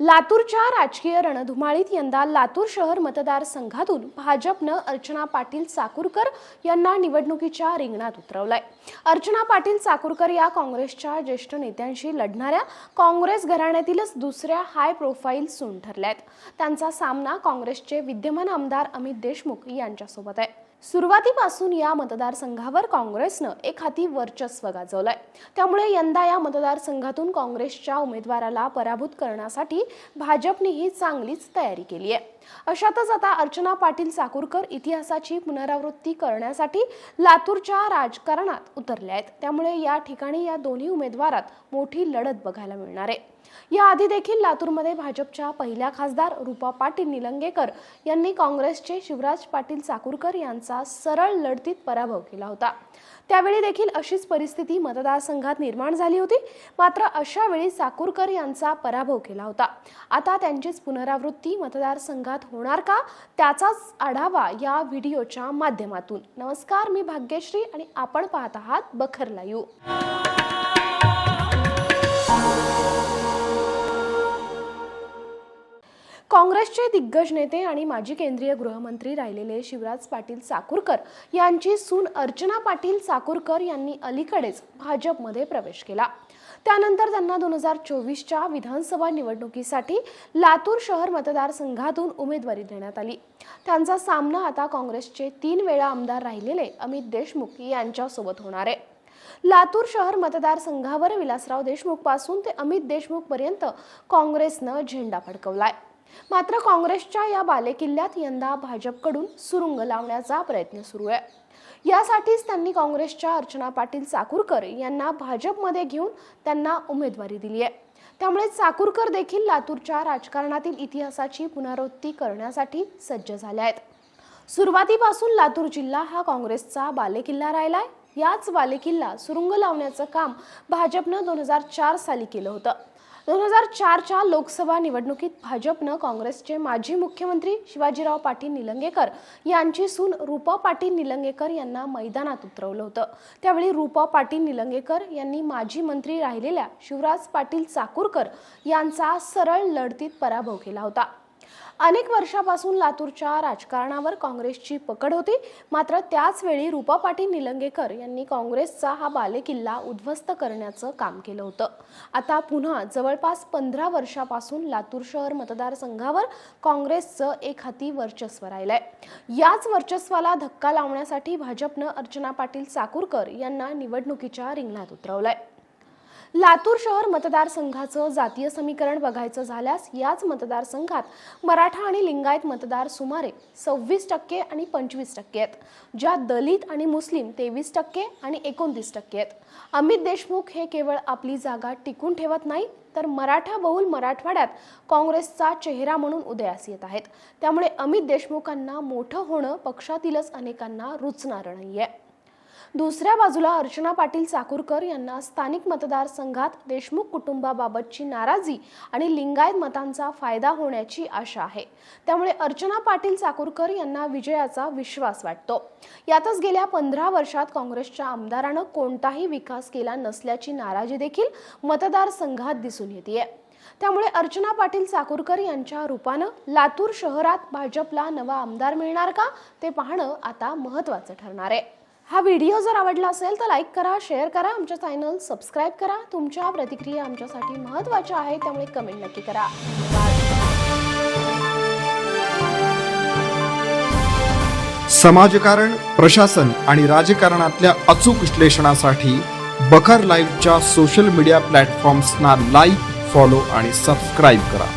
लातूरच्या राजकीय रणधुमाळीत यंदा लातूर शहर मतदारसंघातून भाजपनं अर्चना पाटील चाकूरकर यांना निवडणुकीच्या रिंगणात उतरवलंय. अर्चना पाटील चाकूरकर या काँग्रेसच्या ज्येष्ठ नेत्यांशी लढणाऱ्या काँग्रेस घराण्यातीलच दुसऱ्या हाय प्रोफाईल सून ठरल्या आहेत त्यांचा सामना काँग्रेसचे विद्यमान आमदार अमित देशमुख यांच्यासोबत आहे. सुरुवातीपासून या मतदारसंघावर काँग्रेसनं एक हाती वर्चस्व गाजवलंय. त्यामुळे यंदा या मतदारसंघातून काँग्रेसच्या उमेदवाराला पराभूत करण्यासाठी भाजपनेही चांगलीच तयारी केली आहे. अशातच आता अर्चना पाटील चाकूरकर इतिहासाची पुनरावृत्ती करण्यासाठी लातूरच्या राजकारणात उतरल्या आहेत. त्यामुळे या ठिकाणी या दोन्ही उमेदवारात मोठी लढत बघायला मिळणार आहे. याआधी देखील लातूरमध्ये भाजपच्या पहिल्या खासदार रूपा पाटील निलंगेकर यांनी काँग्रेसचे शिवराज पाटील चाकूरकर यांचा सरळ लढतीत पराभव केला होता. त्यावेळी देखील अशीच परिस्थिती मतदारसंघात निर्माण झाली होती. मात्र अशा वेळी चाकूरकर यांचा पराभव केला होता. आता त्यांचीच पुनरावृत्ती मतदारसंघात होणार का? त्याचाच आढावा या व्हिडिओच्या माध्यमातून. नमस्कार मी भाग्यश्री आणि आपण पाहत आहात बखर लाईव्ह. काँग्रेसचे दिग्गज नेते आणि माजी केंद्रीय गृहमंत्री राहिलेले शिवराज पाटील चाकूरकर यांची सून अर्चना पाटील चाकूरकर यांनी अलीकडेच भाजपमध्ये प्रवेश केला. त्यानंतर त्यांना दोन हजार चोवीसच्या विधानसभा निवडणुकीसाठी लातूर शहर मतदारसंघातून उमेदवारी देण्यात आली. त्यांचा सामना आता काँग्रेसचे तीन वेळा आमदार राहिलेले अमित देशमुख यांच्यासोबत होणार आहे. लातूर शहर मतदारसंघावर विलासराव देशमुखपासून ते अमित देशमुख पर्यंत काँग्रेसनं झेंडा फडकवलाय. मात्र काँग्रेसच्या या बालेकिल्ल्यात यंदा भाजपकडून सुरुंग लावण्याचा प्रयत्न सुरू आहे. यासाठीच त्यांनी काँग्रेसच्या अर्चना पाटील चाकूरकर यांना भाजपमध्ये घेऊन त्यांना उमेदवारी दिली आहे. त्यामुळे चाकूरकर देखील लातूरच्या राजकारणातील इतिहासाची पुनरावृत्ती करण्यासाठी सज्ज झाल्या आहेत. सुरुवातीपासून लातूर जिल्हा हा काँग्रेसचा बालेकिल्ला राहिलाय. याच बालेकिल्ला सुरुंग लावण्याचं काम भाजपनं दोन हजार चार साली केलं होतं. दोन हजार चारच्या लोकसभा निवडणुकीत भाजपनं काँग्रेसचे माजी मुख्यमंत्री शिवाजीराव पाटील निलंगेकर यांची सून रूपा पाटील निलंगेकर यांना मैदानात उतरवलं होतं. त्यावेळी रूपा पाटील निलंगेकर यांनी माजी मंत्री राहिलेल्या शिवराज पाटील चाकूरकर यांचा सरळ लढतीत पराभव केला होता. अनेक वर्षापासून लातूरच्या राजकारणावर काँग्रेसची पकड होती. मात्र त्याचवेळी रूपा पाटील निलंगेकर यांनी काँग्रेसचा हा बालेकिल्ला उद्ध्वस्त करण्याचं काम केलं होतं. आता पुन्हा जवळपास पंधरा वर्षापासून लातूर शहर मतदारसंघावर काँग्रेसचं एक हाती वर्चस्व राहिलंय. याच वर्चस्वाला धक्का लावण्यासाठी भाजपनं अर्चना पाटील चाकूरकर यांना निवडणुकीच्या रिंगणात उतरवलंय. लातूर शहर मतदारसंघाचं जातीय समीकरण बघायचं झाल्यास याच मतदारसंघात मराठा आणि लिंगायत मतदार सुमारे सव्वीस टक्के आणि पंचवीस टक्के आहेत ज्यात दलित आणि मुस्लिम तेवीस टक्के आणि एकोणतीस टक्के आहेत. अमित देशमुख हे केवळ आपली जागा टिकून ठेवत नाही तर मराठा बहुल मराठवाड्यात काँग्रेसचा चेहरा म्हणून उदयास येत आहेत. त्यामुळे अमित देशमुखांना मोठं होणं पक्षातीलच अनेकांना रुचणारं नाहीये. दुसऱ्या बाजूला अर्चना पाटील चाकूरकर यांना स्थानिक मतदारसंघात देशमुख कुटुंबाबाबतची नाराजी आणि लिंगायत मतांचा फायदा होण्याची आशा आहे. त्यामुळे अर्चना पाटील चाकूरकर यांना विजयाचा विश्वास वाटतो. यातच गेल्या पंधरा वर्षात काँग्रेसच्या आमदारानं कोणताही विकास केला नसल्याची नाराजी देखील मतदारसंघात दिसून येते त्यामुळे अर्चना पाटील चाकूरकर यांच्या रूपानं लातूर शहरात भाजपला नवा आमदार मिळणार का? ते पाहणं आता महत्त्वाचं ठरणार आहे. हा व्हिडिओ जर आवडला असेल तर लाईक करा शेअर करा आमच्या चॅनल सबस्क्राईब करा. तुमच्या प्रतिक्रिया आमच्यासाठी महत्त्वाच्या आहेत त्यामुळे कमेंट नक्की करा. समाजकारण प्रशासन आणि राजकारणातल्या अचूक विश्लेषणासाठी बखर लाईव्हच्या सोशल मीडिया प्लॅटफॉर्म्सना लाईक फॉलो आणि सबस्क्राईब करा.